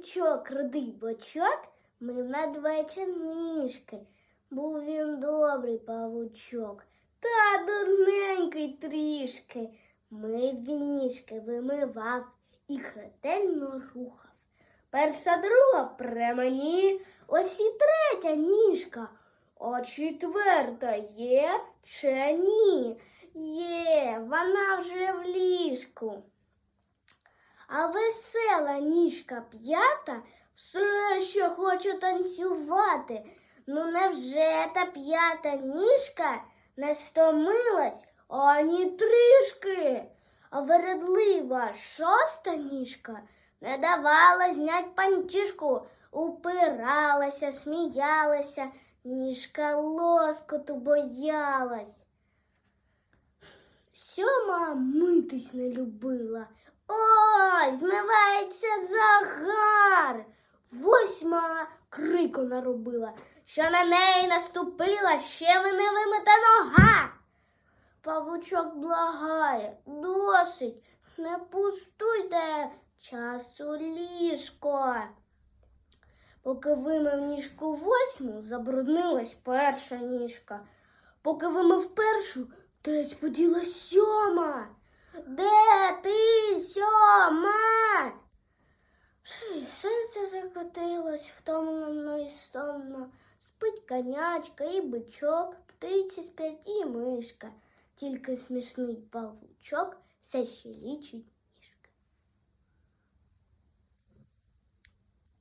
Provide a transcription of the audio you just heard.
павучок, рудий бочок, мив надвечір ніжки. Був він добрий павучок, та дурненький трішки. Мив він ніжки, вимивав і ретельно рухав. Перша друга при мені, ось і третя ніжка. А четверта є чи ні? Є, вона вже в ліжку. А весела ніжка п'ята все ще хоче танцювати. Ну невже та п'ята ніжка не стомилась ані трішки? А вередлива шоста ніжка не давала знять панчішку, упиралася, сміялася, ніжка лоскоту боялась. Сьома митись не любила. Ой, змивається загар. Восьма крику наробила, що на неї наступила ще не вимита нога. Павучок благає, досить, не пустуйте часу ліжко. Поки вимив ніжку восьму, забруднилась перша ніжка. Поки вимив першу, десь поділа сьома. Де ти, сьома? Чи серце закотилось втомлено і сонно. Спить конячка і бичок, птиці сплять і мишка. Тільки смішний павучок все ще лічить